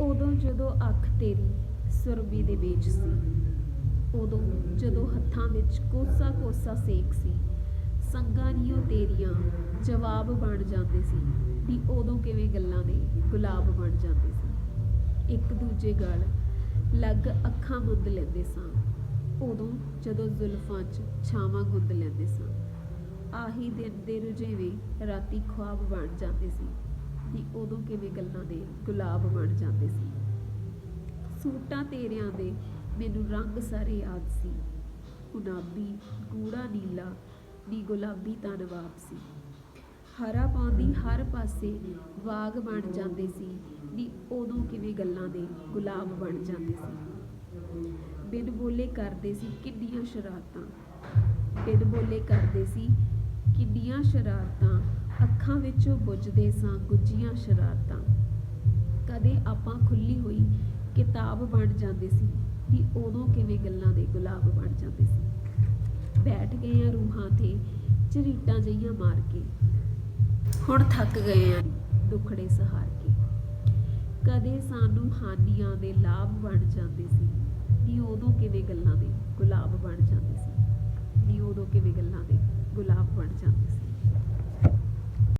ਉਦੋਂ ਜਦੋਂ ਅੱਖ ਤੇਰੀ ਸੁਰਬੀ ਦੇ ਵਿੱਚ ਸੀ, ਉਦੋਂ ਜਦੋਂ ਹੱਥਾਂ ਵਿੱਚ ਕੋਸਾ ਕੋਸਾ ਸੇਕ ਸੀ, ਸੰਗਾਂ ਨੀਓ ਤੇਰੀਆਂ ਜਵਾਬ ਬਣ ਜਾਂਦੇ ਸੀ, ਵੀ ਉਦੋਂ ਕਿਵੇਂ ਗੱਲਾਂ ਦੇ ਗੁਲਾਬ ਬਣ ਜਾਂਦੇ ਸੀ। ਇੱਕ ਦੂਜੇ ਗਲ ਲੱਗ ਅੱਖਾਂ ਮੁੰਦ ਲੈਂਦੇ ਸਾਂ, ਉਦੋਂ ਜਦੋਂ ਜ਼ੁਲਫਾਂ 'ਚ ਛਾਵਾਂ ਗੁੰਦ ਲੈਂਦੇ ਸਾਂ, ਆਹੀ ਦਿਨ ਦੇ ਰੁਝੇਵੇਂ ਰਾਤੀ ਖੁਆਬ ਬਣ ਜਾਂਦੇ ਸੀ। ਵੀ ਉਦੋਂ ਕਿਵੇਂ ਗੱਲਾਂ ਦੇ ਗੁਲਾਬ ਬਣ ਜਾਂਦੇ ਸੀ। ਸੂਟਾਂ ਤੇਰਿਆਂ ਦੇ ਮੈਨੂੰ ਰੰਗ ਸਾਰੇ ਯਾਦ ਸੀ। ਗੁਨਾਬੀ ਗੂੜਾ ਨੀਲਾ ਦੀ ਗੁਲਾਬੀ ਤਾਂ ਨਵਾਬ ਸੀ। ਹਰਾ ਪਾਉਂਦੀ ਹਰ ਪਾਸੇ ਬਾਗ ਬਣ ਜਾਂਦੇ ਸੀ। ਨੀ ਉਦੋਂ ਕਿਵੇਂ ਗੱਲਾਂ ਦੇ ਗੁਲਾਬ ਬਣ ਜਾਂਦੇ ਸੀ। ਬਿਨ ਬੋਲੇ ਕਰਦੇ ਸੀ ਕਿੰਨੀਆਂ ਸ਼ਰਾਰਤਾਂ। ਬਿਨ ਬੋਲੇ ਕਰਦੇ ਸੀ ਕਿੰਨੀਆਂ ਸ਼ਰਾਰਤਾਂ। ਅੱਖਾਂ ਵਿੱਚੋਂ ਬੁੱਝਦੇ ਸਾਂ ਗੁੱਜੀਆਂ ਸ਼ਰਾਰਤਾਂ। ਕਦੇ ਆਪਾਂ ਖੁੱਲੀ ਹੋਈ ਕਿਤਾਬ ਬਣ ਜਾਂਦੇ ਸੀ ਵੀ ਉਦੋਂ ਕਿਵੇਂ ਗੱਲਾਂ ਦੇ ਗੁਲਾਬ ਬਣ ਜਾਂਦੇ ਸੀ। ਬੈਠ ਗਏ ਆ ਰੂਹਾਂ ਤੇ ਝਰੀਟਾਂ ਜਈਆਂ ਮਾਰ ਕੇ। ਹੁਣ ਥੱਕ ਗਏ ਆ, ਦੁਖੜੇ ਸਹਾਰ ਕੇ। ਕਦੇ ਸਾਨੂੰ ਹਾਨੀਆਂ ਦੇ ਲਾਭ ਬਣ ਜਾਂਦੇ ਸੀ।